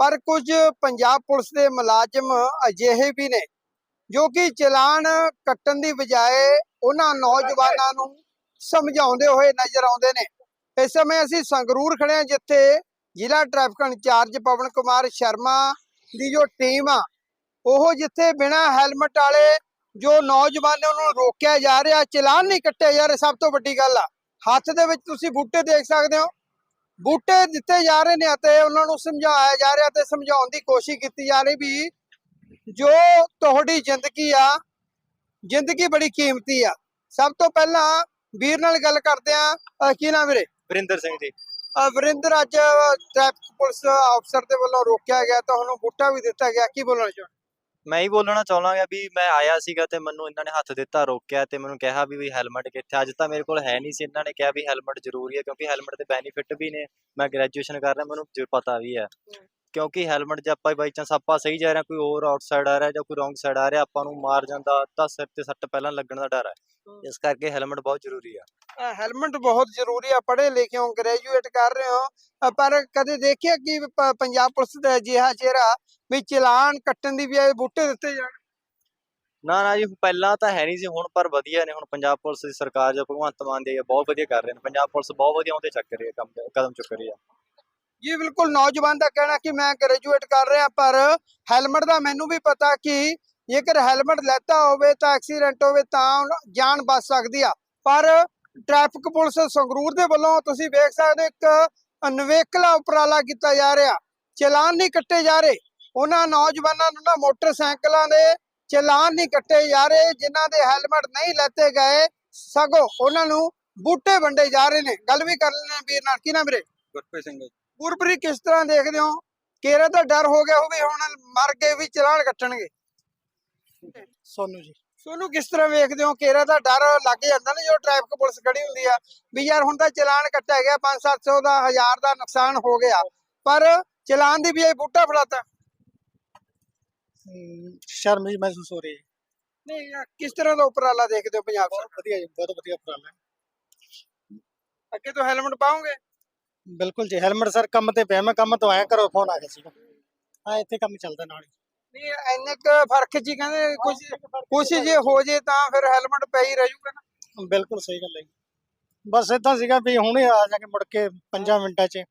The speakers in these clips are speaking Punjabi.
ਪਰ ਕੁਝ ਪੰਜਾਬ ਪੁਲਿਸ ਦੇ ਮੁਲਾਜ਼ਮ ਅਜਿਹੇ ਵੀ ਨੇ, ਜੋ ਕਿ ਚਲਾਨ ਕੱਟਣ ਦੀ ਬਜਾਏ ਉਹਨਾਂ ਨੌਜਵਾਨਾਂ ਨੂੰ ਸਮਝਾਉਂਦੇ ਹੋਏ ਨਜ਼ਰ ਆਉਂਦੇ ਨੇ। ਇਸ ਸਮੇਂ ਅਸੀਂ ਸੰਗਰੂਰ ਖੜੇ ਹਾਂ, ਜਿੱਥੇ ਜ਼ਿਲ੍ਹਾ ਟ੍ਰੈਫਿਕ ਇੰਚਾਰਜ ਪਵਨ ਕੁਮਾਰ ਸ਼ਰਮਾ ਦੀ ਜੋ ਟੀਮ ਆ, ਉਹ ਜਿੱਥੇ ਬਿਨਾਂ ਹੈਲਮਟ ਵਾਲੇ ਜੋ ਨੌਜਵਾਨ ਨੇ ਉਹਨੂੰ ਰੋਕਿਆ ਜਾ ਰਿਹਾ, ਚਲਾਨ ਨਹੀਂ ਕੱਟਿਆ ਜਾ ਰਿਹਾ, ਸਭ ਤੋਂ ਵੱਡੀ ਗੱਲ ਆ। ਹੱਥ ਦੇ ਵਿੱਚ ਤੁਸੀਂ ਬੂਟੇ ਦੇਖ ਸਕਦੇ ਹੋ ਬੂਟੇ ਦਿੱਤੇ ਜਾ ਰਹੇ ਨੇ ਅਤੇ ਉਹਨਾਂ ਨੂੰ ਸਮਝਾਇਆ ਜਾ ਰਿਹਾ ਤੇ ਸਮਝਾਉਣ ਦੀ ਕੋਸ਼ਿਸ਼ ਕੀਤੀ ਜਾ ਰਹੀ ਵੀ ਜੋ ਤੁਹਾਡੀ ਜ਼ਿੰਦਗੀ ਆ ਜ਼ਿੰਦਗੀ ਬੜੀ ਕੀਮਤੀ ਆ। ਸਭ ਤੋਂ ਪਹਿਲਾਂ ਵੀਰ ਨਾਲ ਗੱਲ ਕਰਦੇ ਆ ਕੀ ਨਾਮ ਵੀਰੇ? ਵਰਿੰਦਰ ਸਿੰਘ ਜੀ। ਵਰਿੰਦਰ ਅੱਜ ਟ੍ਰੈਫਿਕ ਪੁਲਿਸ ਅਫਸਰ ਦੇ ਵੱਲੋਂ ਰੋਕਿਆ ਗਿਆ ਤੁਹਾਨੂੰ ਬੂਟਾ ਵੀ ਦਿੱਤਾ ਗਿਆ। ਕੀ ਬੋਲਣਾ ਚਾਹੁੰਦੇ ਮੈਂ ਹੀ ਬੋਲਣਾ ਚਾਹੁੰਦਾ ਵੀ ਮੈਂ ਆਇਆ ਸੀਗਾ ਤੇ ਮੈਨੂੰ ਇਹਨਾਂ ਨੇ ਹੱਥ ਦਿੱਤਾ, ਰੋਕਿਆ ਤੇ ਮੈਨੂੰ ਕਿਹਾ ਵੀ ਵੀ ਹੈਲਮਟ ਕਿੱਥੇ ਅੱਜ ਤਾਂ ਮੇਰੇ ਕੋਲ ਹੈ ਨਹੀਂ ਸੀ। ਇਹਨਾਂ ਨੇ ਕਿਹਾ ਵੀ ਹੈਲਮਟ ਜ਼ਰੂਰੀ ਹੈ ਕਿਉਂਕਿ ਹੈਲਮਟ ਦੇ ਬੈਨੀਫਿਟ ਵੀ ਨੇ। ਮੈਂ ਗ੍ਰੈਜੂਏਸ਼ਨ ਕਰ ਰਿਹਾ, ਮੈਨੂੰ ਪਤਾ ਵੀ ਹੈ। ਕਿਉਂਕਿ ਹੈਲਮਟ ਜੇ ਆਪਾਂ ਬਾਈ ਚਾਂਸ ਆਪਾਂ ਸਹੀ ਜਾ ਰਹੇ ਕੋਈ ਹੋਰ ਆਊਟਸਾਈਡ ਆ ਰਿਹਾ ਜਾਂ ਕੋਈ ਰੋਂਗ ਸਾਈਡ ਆ ਰਿਹਾ ਆਪਾਂ ਨੂੰ ਮਾਰ ਜਾਂਦਾ ਤਾਂ ਸਿਰ ਤੇ ਸੱਟ ਪਹਿਲਾਂ ਲੱਗਣ ਦਾ ਡਰ ਹੈ। ਇਸ ਕਰਕੇ ਹੈਲਮਟ ਬਹੁਤ ਜ਼ਰੂਰੀ ਆ। ਹੈਲਮਟ ਬਹੁਤ ਜ਼ਰੂਰੀ ਆ ਪੜ੍ਹੇ ਲਿਖੇ ਹੋ ਗ੍ਰੈਜੂਏਟ ਕਰ ਰਹੇ ਹੋ ਪਰ ਕਦੇ ਦੇਖਿਆ ਕਿ ਪੰਜਾਬ ਪੁਲਿਸ ਦਾ ਅਜਿਹਾ ਚਿਹਰਾ ਵੀ ਚਲਾਨ ਕੱਟਣ ਦੀ ਬਜਾਏ ਬੂਟੇ ਦਿੱਤੇ ਜਾਣ? ਨਾ ਨਾ ਜੀ ਪਹਿਲਾਂ ਤਾਂ ਹੈ ਨਹੀਂ ਸੀ ਹੁਣ ਪਰ ਵਧੀਆ ਨੇ ਹੁਣ ਪੰਜਾਬ ਪੁਲਿਸ ਦੀ ਸਰਕਾਰ ਜੋ ਭਗਵੰਤ ਮਾਨ ਦੀ ਹੈ ਬਹੁਤ ਵਧੀਆ ਕਰ ਰਹੇ ਨੇ। ਪੰਜਾਬ ਪੁਲਿਸ ਬਹੁਤ ਵਧੀਆ ਉਹਦੇ ਚੱਕ ਰਹੀ ਹੈ ਕੰਮ ਕਦਮ ਚੁੱਕ ਰਹੀ ਹੈ ਜੀ ਬਿਲਕੁਲ, ਨੌਜਵਾਨ ਦਾ ਕਹਿਣਾ ਕਿ ਮੈਂ ਗ੍ਰੈਜੂਏਟ ਕਰ ਰਿਹਾ, ਪਰ ਹੈਲਮਟ ਦਾ ਮੈਨੂੰ ਵੀ ਪਤਾ ਕਿ ਜੇਕਰ ਹੈਲਮਟ ਲੈਤਾ ਹੋਵੇ, ਤਾਂ ਐਕਸੀਡੈਂਟ ਹੋਵੇ, ਤਾਂ ਜਾਨ ਬਚ ਸਕਦੀ ਆ। ਪਰ ਟ੍ਰੈਫਿਕ ਪੁਲਿਸ ਸੰਗਰੂਰ ਦੇ ਵੱਲੋਂ ਤੁਸੀਂ ਵੇਖ ਸਕਦੇ ਹੋ, ਇੱਕ ਨਵੇਕਲਾ ਉਪਰਾਲਾ ਕੀਤਾ ਜਾ ਰਿਹਾ। ਚਲਾਨ ਨਹੀਂ ਕੱਟੇ ਜਾ ਰਹੇ। ਉਹਨਾਂ ਨੌਜਵਾਨਾਂ ਨੂੰ ਨਾ ਮੋਟਰਸਾਈਕਲਾਂ ਦੇ ਚਲਾਨ ਨਹੀਂ ਕੱਟੇ ਜਾ ਰਹੇ, ਜਿਨ੍ਹਾਂ ਦੇ ਹੈਲਮਟ ਨਹੀਂ ਲੈਤੇ ਗਏ, ਸਗੋਂ ਉਹਨਾਂ ਨੂੰ ਬੂਟੇ ਵੰਡੇ ਜਾ ਰਹੇ ਨੇ। ਗੱਲ ਵੀ ਕਰ ਲੈਣੇ ਵੀਰ ਨਾਲ। ਕੀ ਨਾਮ ਵੀਰੇ? ਗੁਰਪ੍ਰੀਤ ਸਿੰਘ ਗੁਰਪ੍ਰੀਤ ਕਿਸ ਤਰ੍ਹਾਂ ਦੇਖਦੇ ਹੋ? ਕੇਰਾ ਤਾਂ ਡਰ ਹੋ ਗਿਆ ਹੋਵੇ ਹੁਣ ਮਰ ਕੇ ਵੀ ਚਲਾਨ ਕੱਟਣਗੇ। ਸੋਨੂ ਜੀ। ਸੋਨੂੰ ਕਿਸ ਤਰ੍ਹਾਂ ਵੇਖਦੇ ਹੋ? ਕੇਰਾ ਦਾ ਡਰ ਲੱਗ ਜਾਂਦਾ ਨਾ ਜੋ ਟ੍ਰੈਫਿਕ ਪੁਲਿਸ ਖੜੀ ਹੁੰਦੀ ਆ ਵੀ ਯਾਰ ਹੁਣ ਤਾਂ ਚਲਾਨ ਕੱਟਿਆ ਗਿਆ 5-700 ਦਾ 1000 ਦਾ ਨੁਕਸਾਨ ਹੋ ਗਿਆ। ਪਰ ਚਲਾਨ ਦੀ ਵੀ ਇਹ ਬੂਟਾ ਫੜਾਤਾ। ਸ਼ਰਮ ਜੀ ਮਹਿਸੂਸ ਹੋ ਰਹੀ ਹੈ। ਨਹੀਂ ਯਾਰ, ਕਿਸ ਤਰ੍ਹਾਂ ਦਾ ਉਪਰਾਲਾ ਦੇਖਦੇ ਹੋ ਪੰਜਾਬ ਬਹੁਤ ਵਧੀਆ ਜੀ ਬਹੁਤ ਵਧੀਆ ਉਪਰਾਲਾ ਅੱਗੇ ਤੋਂ ਹੈਲਮਟ ਪਾਉਂਗੇ ਬਿਲਕੁਲ ਜੀ ਹੈਲਮਟ ਸਰ ਕੰਮ ਤੇ ਪਿਆ ਮੈਂ ਕੰਮ ਤੋਂ ਆਇਆ ਕਰੋ ਫੋਨ ਆ ਗਿਆ ਸੀਗਾ। ਹਾਂ ਇੱਥੇ ਕੰਮ ਚੱਲਦਾ ਨਾਲ ਨਹੀਂ ਇੰਨੇ ਕੁ ਫ਼ਰਕ ਜੀ ਕਹਿੰਦੇ ਕੁਝ ਕੁਝ ਜੇ ਹੋ ਜੇ ਤਾਂ ਫਿਰ ਹੈਲਮਟ ਪੈ ਹੀ ਰਹਿ ਜੂਗਾ ਨਾ। ਬਿਲਕੁਲ ਸਹੀ ਗੱਲ ਹੈ ਬਸ ਇਦਾਂ ਸੀਗਾ ਵੀ ਹੁਣੇ ਆ ਜਾ ਕੇ ਮੁੜ ਕੇ 5 ਮਿੰਟਾਂ 'ਚ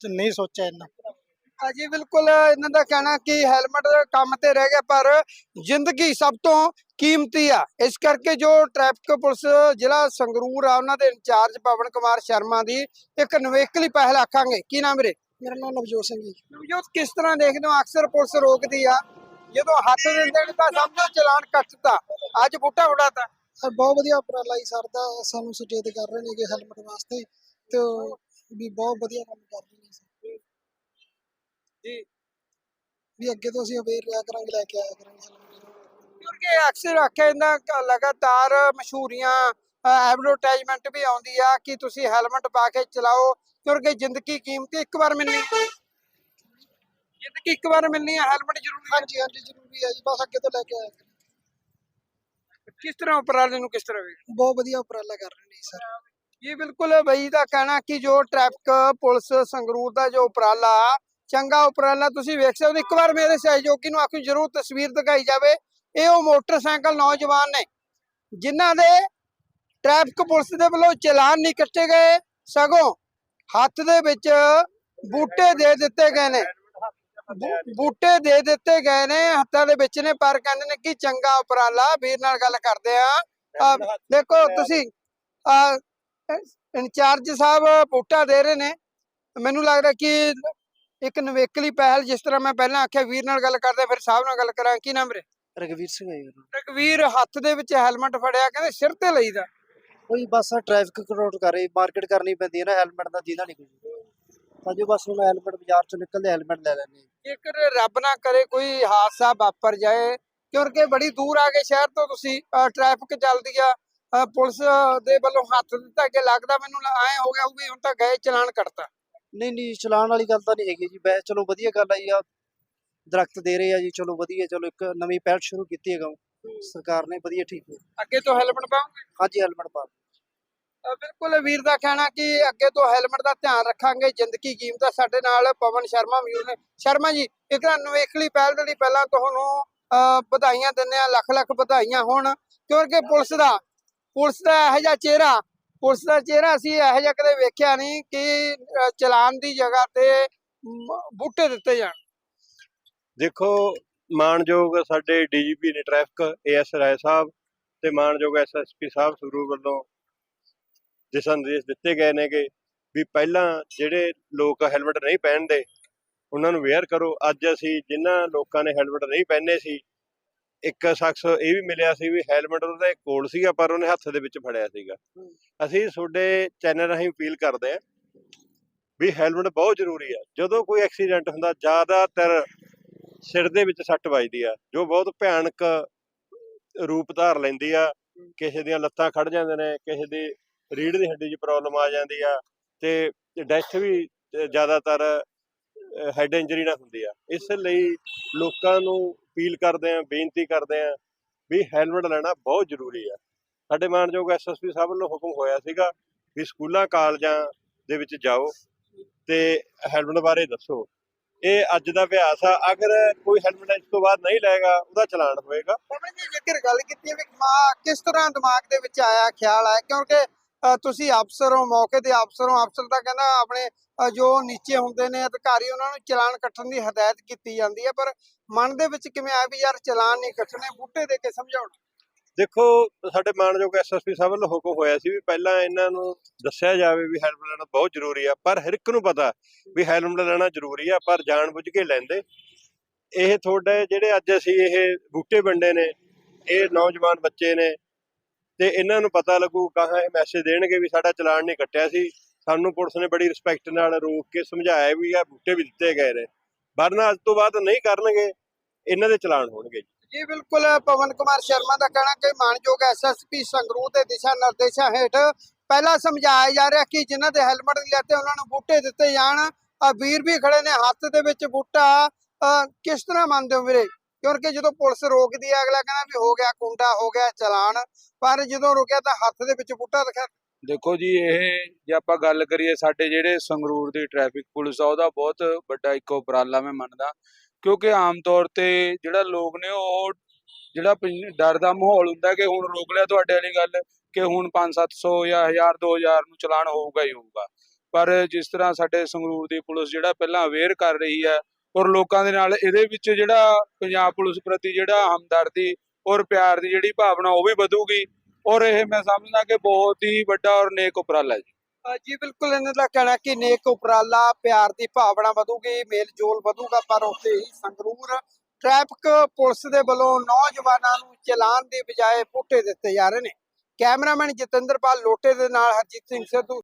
ਤੇ ਨਹੀਂ ਸੋਚਿਆ ਇੰਨਾ। ਹਾਂਜੀ ਬਿਲਕੁਲ ਇਹਨਾਂ ਦਾ ਕਹਿਣਾ ਕਿ ਹੈਲਮਟ ਕੰਮ ਤੇ ਰਹਿ ਗਿਆ ਪਰ ਜ਼ਿੰਦਗੀ ਸਭ ਤੋਂ ਕੀਮਤੀ ਆ। ਇਸ ਕਰਕੇ ਜੋ ਟ੍ਰੈਫਿਕ ਪੁਲਿਸ ਜ਼ਿਲ੍ਹਾ ਸੰਗਰੂਰ ਆ ਉਹਨਾਂ ਦੇ ਇੰਚਾਰਜ ਪਵਨ ਕੁਮਾਰ ਸ਼ਰਮਾ ਦੀ ਇੱਕ ਨਵੇਕਲੀ ਪਹਿਲ ਆਖਾਂਗੇ। ਕੀ ਨਾਮ ਵੀਰੇ? ਮੇਰਾ ਨਾਮ ਨਵਜੋਤ ਸਿੰਘ ਜੀ। ਨਵਜੋਤ ਕਿਸ ਤਰ੍ਹਾਂ ਦੇਖਦੇ ਹੋ? ਅਕਸਰ ਪੁਲਿਸ ਰੋਕਦੀ ਆ। ਜਦੋਂ ਹੱਥ ਦਿੰਦੇ ਨੇ ਤਾਂ ਸਮਝੋ ਚਲਾਨ ਕੱਟਤਾ ਅੱਜ ਬੂਟਾ ਉਡਾਤਾ। ਸਰ ਬਹੁਤ ਵਧੀਆ ਉਪਰਾਲਾ ਜੀ ਸਰ ਦਾ। ਸਾਨੂੰ ਸੁਚੇਤ ਕਰ ਰਹੇ ਨੇ ਕਿ ਹੈਲਮਟ ਵਾਸਤੇ ਤੇ ਵੀ ਬਹੁਤ ਵਧੀਆ ਕੰਮ ਕਰ ਰਹੇ ਜੀ। ਵੀ ਅੱਗੇ ਤੋਂ ਅਸੀਂ ਅਵੇਅਰ ਰਿਹਾ ਕਰਾਂਗੇ ਲੈ ਕੇ ਆਇਆ ਕਰਾਂਗੇ। ਕਿਉਂਕਿ ਅਕਸਰ ਆਖਿਆ ਕ- ਲਗਾਤਾਰ ਮਸ਼ਹੂਰੀਆਂ ਐਡਵਰਟਾਈਜ਼ਮੈਂਟ ਵੀ ਆਉਂਦੀ ਆ ਕਿ ਤੁਸੀਂ ਹੈਲਮਟ ਪਾ ਕੇ ਚਲਾਓ ਕਿਉਂਕਿ ਜ਼ਿੰਦਗੀ ਕੀਮਤੀ ਇੱਕ ਵਾਰ ਮਿਲਣੀ। ਜ਼ਿੰਦਗੀ ਇੱਕ ਵਾਰ ਮਿਲਣੀ ਹੈ ਹੈਲਮਟ ਜ਼ਰੂਰੀ ਹੈ ਹਾਂਜੀ ਹਾਂਜੀ ਜ਼ਰੂਰੀ ਹੈ ਜੀ ਬਸ ਅੱਗੇ ਤੋਂ ਲੈ ਕੇ ਆਇਆ। ਕਿਸ ਤਰ੍ਹਾਂ ਉਪਰਾਲੇ ਨੂੰ ਕਿਸ ਤਰ੍ਹਾਂ ਵੇਖ? ਬਹੁਤ ਵਧੀਆ ਉਪਰਾਲਾ ਕਰ ਰਹੇ ਨੇ ਸਰ। ਜੀ ਬਿਲਕੁਲ ਬਈ ਦਾ ਕਹਿਣਾ ਕਿ ਜੋ ਟ੍ਰੈਫਿਕ ਪੁਲਿਸ ਸੰਗਰੂਰ ਦਾ ਜੋ ਉਪਰਾਲਾ ਚੰਗਾ ਉਪਰਾਲਾ ਤੁਸੀਂ ਵੇਖ ਸਕਦੇ ਹੋ। ਇੱਕ ਵਾਰ ਮੇਰੇ ਸਹਿਯੋਗੀ ਨੂੰ ਆਖੀ ਜ਼ਰੂਰ ਤਸਵੀਰ ਦਿਖਾਈ ਜਾਵੇ। ਇਹ ਉਹ ਮੋਟਰਸਾਈਕਲ ਨੌਜਵਾਨ ਨੇ, ਜਿਨ੍ਹਾਂ ਦੇ ਟ੍ਰੈਫਿਕ ਪੁਲਿਸ ਦੇ ਵੱਲੋਂ ਚਲਾਨ ਨਹੀਂ ਕੱਟੇ ਗਏ, ਸਗੋਂ ਹੱਥ ਦੇ ਵਿੱਚ ਬੂਟੇ ਦੇ ਦਿੱਤੇ ਗਏ ਨੇ। ਬੂਟੇ ਦੇ ਦਿੱਤੇ ਗਏ ਨੇ, ਹੱਥਾਂ ਦੇ ਵਿੱਚ ਨੇ, ਪਰ ਕਹਿੰਦੇ ਨੇ ਕਿ ਚੰਗਾ ਉਪਰਾਲਾ। ਵੀਰ ਨਾਲ ਗੱਲ ਕਰਦੇ ਆ, ਦੇਖੋ ਤੁਸੀਂ, ਆ ਇੰਚਾਰਜ ਸਾਹਿਬ ਬੂਟਾ ਦੇ ਰਹੇ ਨੇ। ਮੈਨੂੰ ਲੱਗਦਾ ਕਿ ਇੱਕ ਨਵੇਕਲੀ ਪਹਿਲ ਜਿਸ ਤਰ੍ਹਾਂ ਮੈਂ ਪਹਿਲਾਂ ਆਖਿਆ ਵੀਰ ਨਾਲ ਗੱਲ ਕਰਦੇ ਫਿਰ ਸਾਹਿਬ ਨਾਲ ਗੱਲ ਕਰਾਂ। ਕੀ ਨਾਮ ਰੇ ਰਗਵੀਰ ਸਿੰਘ ਹੈ ਰਗਵੀਰ ਹੱਥ ਦੇ ਵਿੱਚ ਹੈਲਮਟ ਫੜਿਆ ਕਹਿੰਦੇ ਸਿਰ ਤੇ ਲਈਦਾ। ਕੋਈ ਬਸ ਟ੍ਰੈਫਿਕ ਕੰਟਰੋਲ ਕਰ ਰਹੀ ਮਾਰਕੀਟ ਕਰਨੀ ਪੈਂਦੀ ਹੈ ਨਾ ਹੈਲਮਟ ਦਾ ਜਿਹਦਾ ਨਹੀਂ ਕੁਝ ਤਾਂ ਜੋ ਬਸ ਹੁਣ ਹੈਲਮਟ ਬਾਜ਼ਾਰ ਚੋਂ ਨਿਕਲਦੇ ਹੈਲਮਟ ਲੈ ਲੈਣੇ ਜੇਕਰ ਰੱਬ ਨਾ ਕਰੇ ਕੋਈ ਹਾਦਸਾ ਵਾਪਰ ਜਾਏ ਕਿਉਂਕਿ ਬੜੀ ਦੂਰ ਆ ਗਏ ਸ਼ਹਿਰ ਤੋਂ ਤੁਸੀਂ ਟ੍ਰੈਫਿਕ ਚੱਲਦੀ ਆ ਪੁਲਿਸ ਦੇ ਵੱਲੋਂ ਹੱਥ ਦਿੱਤਾ ਕਿ ਲੱਗਦਾ ਮੈਨੂੰ ਐ ਹੋ ਗਿਆ ਵੀ ਹੁਣ ਤਾਂ ਗਏ ਚਲਾਨ ਕੱਟਤਾ। ਨਹੀਂ ਨਹੀਂ ਚਲਾਨ ਵਾਲੀ ਗੱਲ ਤਾਂ ਨਹੀਂ ਹੈਗੀ ਜੀ। ਵੈਸੇ ਚਲੋ ਵਧੀਆ ਗੱਲ ਆ ਜੀ ਆ ਦਰਖਤ ਦੇ ਰਹੇ ਆ ਜੀ ਚਲੋ ਵਧੀਆ ਚਲੋ ਇੱਕ ਨਵੀਂ ਪਹਿਲ ਸ਼ੁਰੂ ਕੀਤੀ ਹੈ ਗਾਉਂ ਸਰਕਾਰ ਨੇ ਵਧੀਆ ਠੀਕ ਹੈ ਅੱਗੇ ਤੋਂ ਹੈਲਮਟ ਪਾਉਂਗੇ ਹਾਂਜੀ ਹੈਲਮਟ ਪਾ ਬਿਲਕੁਲ ਵੀਰ ਦਾ ਕਹਿਣਾ ਕਿ ਅੱਗੇ ਤੋਂ ਹੈਲਮਟ ਦਾ ਧਿਆਨ ਰੱਖਾਂਗੇ ਜ਼ਿੰਦਗੀ ਕੀਮਤ ਸਾਡੇ ਨਾਲ ਪਵਨ ਸ਼ਰਮਾ ਮਯੂਰ ਨੇ। ਸ਼ਰਮਾ ਜੀ ਇੱਕ ਤਾਂ ਨਵੇਕਲੀ ਪਹਿਲ ਦੇ ਲਈ ਪਹਿਲਾਂ ਤੁਹਾਨੂੰ ਵਧਾਈਆਂ ਦਿੰਦੇ ਆ ਲੱਖ ਲੱਖ ਵਧਾਈਆਂ ਹੋਣ। ਕਿਉਂਕਿ ਪੁਲਿਸ ਦਾ ਪੁਲਿਸ ਦਾ ਇਹੋ ਜਿਹਾ ਚਿਹਰਾ ਪੁਲਿਸ ਦਾ ਚਿਹਰਾ ਅਸੀਂ ਇਹੋ ਜਿਹਾ ਕਦੇ ਵੇਖਿਆ ਨਹੀਂ ਕਿ ਚਲਾਨ ਦੀ ਜਗ੍ਹਾ ਤੇ ਬੂਟੇ ਦਿੱਤੇ ਜਾਣ। ਦੇਖੋ, ਮਾਨਯੋਗ ਸਾਡੇ ਡੀਜੀਪੀ ਨੇ ਟ੍ਰੈਫਿਕ, ਏਐਸ ਰਾਏ ਸਾਹਿਬ ਤੇ ਮਾਨਯੋਗ ਐਸਐਸਪੀ ਸਾਹਿਬ ਸੁਰੂ ਵੱਲੋਂ ਦਿਸ਼ਾ ਨਿਰਦੇਸ਼ ਦਿੱਤੇ ਗਏ ਨੇਗੇ ਵੀ ਪਹਿਲਾਂ ਜਿਹੜੇ ਲੋਕ ਹੈਲਮਟ ਨਹੀਂ ਪਹਿਨਦੇ, ਉਹਨਾਂ ਨੂੰ ਵੇਅਰ ਕਰੋ। ਅੱਜ ਅਸੀਂ ਜਿਨ੍ਹਾਂ ਲੋਕਾਂ ਨੇ ਹੈਲਮਟ ਨਹੀਂ ਪਹਿਨੇ ਸੀ ਇੱਕ ਸ਼ਖਸ ਇਹ ਵੀ ਮਿਲਿਆ ਸੀ ਵੀ ਹੈਲਮਟ ਉਹਦੇ ਕੋਲ ਸੀਗਾ ਪਰ ਉਹਨੇ ਹੱਥ ਦੇ ਵਿੱਚ ਫੜਿਆ ਸੀਗਾ। ਅਸੀਂ ਤੁਹਾਡੇ ਚੈਨਲ ਰਾਹੀਂ ਅਪੀਲ ਕਰਦੇ ਹਾਂ ਵੀ ਹੈਲਮਟ ਬਹੁਤ ਜ਼ਰੂਰੀ ਆ। ਜਦੋਂ ਕੋਈ ਐਕਸੀਡੈਂਟ ਹੁੰਦਾ ਜ਼ਿਆਦਾਤਰ ਸਿਰ ਦੇ ਵਿੱਚ ਸੱਟ ਵੱਜਦੀ ਆ ਜੋ ਬਹੁਤ ਭਿਆਨਕ ਰੂਪ ਧਾਰ ਲੈਂਦੀ ਆ। ਕਿਸੇ ਦੀਆਂ ਲੱਤਾਂ ਖੜ ਜਾਂਦੇ ਨੇ ਕਿਸੇ ਦੀ ਰੀੜ੍ਹ ਦੀ ਹੱਡੀ 'ਚ ਪ੍ਰੋਬਲਮ ਆ ਜਾਂਦੀ ਆ ਤੇ ਡੈਥ ਵੀ ਜ਼ਿਆਦਾਤਰ ਹੈਡ ਇੰਜਰੀ ਨਾਲ ਹੁੰਦੀ ਆ। ਇਸ ਲਈ ਲੋਕਾਂ ਨੂੰ ਅਪੀਲ ਕਰਦੇ ਆ, ਬੇਨਤੀ ਕਰਦੇ ਆ ਵੀ ਹੈਲਮਟ ਲੈਣਾ ਬਹੁਤ ਜ਼ਰੂਰੀ ਆ। ਸਾਡੇ ਮਾਨਯੋਗ ਐਸਐਸਪੀ ਸਾਹਿਬ ਵੱਲੋਂ ਹੁਕਮ ਹੋਇਆ ਸੀਗਾ ਵੀ ਸਕੂਲਾਂ, ਕਾਲਜਾਂ ਦੇ ਵਿੱਚ ਜਾਓ ਤੇ ਹੈਲਮਟ ਬਾਰੇ ਦੱਸੋ। ਇਹ ਅੱਜ ਦਾ ਅਭਿਆਸ ਆ, ਅਗਰ ਕੋਈ ਹੈਲਮਟ ਇਸ ਤੋਂ ਬਾਅਦ ਨਹੀਂ ਲਏਗਾ, ਉਹਦਾ ਚਲਾਨ ਹੋਏਗਾ। ਪਵਨ ਜੀ, ਜੇਕਰ ਗੱਲ ਕੀਤੀ ਹੈ ਵੀ ਮਾ ਕਿਸ ਤਰ੍ਹਾਂ ਦਿਮਾਗ ਦੇ ਵਿੱਚ ਆਇਆ ਖਿਆਲ ਆਇਆ, ਕਿਉਂਕਿ ਤੁਸੀਂ ਅਫਸਰ ਹੋ, ਮੌਕੇ ਦੇ ਅਫਸਰ ਹੋ, ਅਫਸਰ ਤਾਂ ਕਹਿੰਦਾ ਆਪਣੇ ਜੋ ਨੀਚੇ ਹੁੰਦੇ ਨੇ, ਅਧਿਕਾਰੀ ਉਹਨਾਂ ਨੂੰ ਚਲਾਨ ਕੱਟਣ ਦੀ ਹਦਾਇਤ ਕੀਤੀ ਜਾਂਦੀ ਹੈ, ਪਰ ਮਨ ਦੇ ਵਿੱਚ ਕਿਵੇਂ ਆਇਆ ਵੀ ਯਾਰ ਚਲਾਨ ਨਹੀਂ ਕੱਟਣੇ ਬੂਟੇ ਦੇ ਕੇ ਸਮਝਾਉਣਾ? ਦੇਖੋ, ਸਾਡੇ ਮਾਨਯੋਗ ਐਸਐਸਪੀ ਸਾਹਿਬ ਵੱਲੋਂ ਹੁਕਮ ਹੋਇਆ ਸੀ ਵੀ ਪਹਿਲਾਂ ਇਹਨਾਂ ਨੂੰ ਦੱਸਿਆ ਜਾਵੇ ਵੀ ਹੈਲਮਟ ਲੈਣਾ ਬਹੁਤ ਜ਼ਰੂਰੀ ਆ, ਪਰ ਹਰ ਇੱਕ ਨੂੰ ਪਤਾ ਵੀ ਹੈਲਮਟ ਲੈਣਾ ਜ਼ਰੂਰੀ ਆ, ਪਰ ਜਾਣਬੁੱਝ ਕੇ ਲੈਂਦੇ। ਇਹ ਤੁਹਾਡੇ ਜਿਹੜੇ ਅੱਜ ਅਸੀਂ ਇਹ ਬੂਟੇ ਵੰਡੇ ਨੇ, ਇਹ ਨੌਜਵਾਨ ਬੱਚੇ ਨੇ, ਤੇ ਇਹਨਾਂ ਨੂੰ ਪਤਾ ਲੱਗੂ ਕਹਾਂ ਇਹ ਮੈਸੇਜ ਦੇਣਗੇ ਵੀ ਸਾਡਾ ਚਲਾਨ ਨਹੀਂ ਕੱਟਿਆ ਸੀ। ਸਾਨੂੰ ਪੁਲਿਸ ਨੇ ਬੜੀ ਰਿਸਪੈਕਟ ਨਾਲ ਰੋਕ ਕੇ ਸਮਝਾਇਆ ਵੀ ਆ, ਬੂਟੇ ਵੀ ਦਿੱਤੇ ਗਏ ਨੇ। ਵਰਨਾ ਅੱਜ ਤੋਂ ਬਾਅਦ ਨਹੀਂ ਕਰਨਗੇ, ਇਹਨਾਂ ਦੇ ਚਲਾਨ ਹੋਣਗੇ ਜੀ। ਬਿਲਕੁਲ, ਪਵਨ ਕੁਮਾਰ ਸ਼ਰਮਾ ਦਾ ਕਹਿਣਾ ਕਿ ਮਾਨਯੋਗ ਐਸਐਸਪੀ ਸੰਗਰੂਰ ਦੇ ਦਿਸ਼ਾ ਨਿਰਦੇਸ਼ਾਂ ਹੇਠ ਪਹਿਲਾਂ ਸਮਝਾਇਆ ਜਾ ਰਿਹਾ ਕਿ ਜਿਨ੍ਹਾਂ ਦੇ ਹੈਲਮਟ ਨਹੀਂ ਲੈਤੇ ਉਹਨਾਂ ਨੂੰ ਬੂਟੇ ਦਿੱਤੇ ਜਾਣ। ਆ ਵੀਰ ਵੀ ਖੜੇ ਨੇ, ਹੱਥ ਦੇ ਵਿੱਚ ਬੂਟਾ। ਕਿਸ ਤਰ੍ਹਾਂ ਮੰਨਦੇ ਹੋ ਵੀਰੇ? ਕਿਉਂਕਿ ਜਦੋਂ ਪੁਲਿਸ ਰੋਕਦੀ ਹੈ, ਅਗਲਾ ਕਹਿੰਦਾ ਵੀ ਹੋ ਗਿਆ, ਕੁੰਡਾ ਹੋ ਗਿਆ, ਚਲਾਨ। ਪਰ ਜਦੋਂ ਰੁਕਿਆ ਤਾਂ ਹੱਥ ਦੇ ਵਿੱਚ ਬੂਟਾ ਦਿਖਾ ਦੇਖੋ ਜੀ, ਇਹ ਜੇ ਆਪਾਂ ਗੱਲ ਕਰੀਏ ਸਾਡੇ ਜਿਹੜੇ ਸੰਗਰੂਰ ਦੀ ਟ੍ਰੈਫਿਕ ਪੁਲਿਸ ਆ, ਉਹਦਾ ਬਹੁਤ ਵੱਡਾ ਇੱਕ ਉਪਰਾਲਾ ਮੈਂ ਮੰਨਦਾ। ਕਿਉਂਕਿ ਆਮ ਤੌਰ ਤੇ ਜਿਹੜਾ ਲੋਕ ਨੇ, ਉਹ ਜਿਹੜਾ ਪੰ- ਡਰ ਦਾ ਮਾਹੌਲ ਹੁੰਦਾ ਕਿ ਹੁਣ ਰੋਕ ਲਿਆ ਤੁਹਾਡੇ ਵਾਲੀ ਗੱਲ, ਕਿ ਹੁਣ 5-700 ਜਾਂ 1000 2000 ਨੂੰ ਚਲਾਨ ਹੋਊਗਾ ਹੀ ਹੋਊਗਾ। ਪਰ ਜਿਸ ਤਰ੍ਹਾਂ ਸਾਡੇ ਸੰਗਰੂਰ ਦੀ ਪੁਲਿਸ ਜਿਹੜਾ ਪਹਿਲਾਂ ਅਵੇਅਰ ਕਰ ਰਹੀ ਹੈ, ਔਰ ਲੋਕਾਂ ਦੇ ਨਾਲ ਇਹਦੇ ਵਿੱਚ ਜਿਹੜਾ ਪੰਜਾਬ ਪੁਲਿਸ ਪ੍ਰਤੀ ਜਿਹੜਾ ਹਮਦਰਦੀ ਔਰ ਪਿਆਰ ਦੀ ਜਿਹੜੀ ਭਾਵਨਾ, ਉਹ ਵੀ ਵਧੂਗੀ। ਔਰ ਇਹ ਮੈਂ ਸਮਝਦਾ ਕਿ ਬਹੁਤ ਹੀ ਵੱਡਾ ਔਰ ਨੇਕ ਉਪਰਾਲਾ ਜੀ। ਜੀ ਬਿਲਕੁਲ, ਇਹਨਾਂ ਦਾ ਕਹਿਣਾ ਕਿ ਨੇਕ ਉਪਰਾਲਾ ਪਿਆਰ ਦੀ ਭਾਵਨਾ ਵਧੂਗੀ ਮੇਲ ਜੋਲ ਵਧੂਗਾ, ਪਰ ਉੱਥੇ ਹੀ ਸੰਗਰੂਰ ਟ੍ਰੈਫਿਕ ਪੁਲਿਸ ਦੇ ਵੱਲੋਂ ਨੌਜਵਾਨਾਂ ਨੂੰ ਚਲਾਨ ਦੀ ਬਜਾਏ ਬੂਟੇ ਦਿੱਤੇ ਜਾ ਰਹੇ ਨੇ। ਕੈਮਰਾਮੈਨ ਜਤਿੰਦਰਪਾਲ ਲੋਟੇ ਦੇ ਨਾਲ ਹਰਜੀਤ ਸਿੰਘ ਸਿੱਧੂ।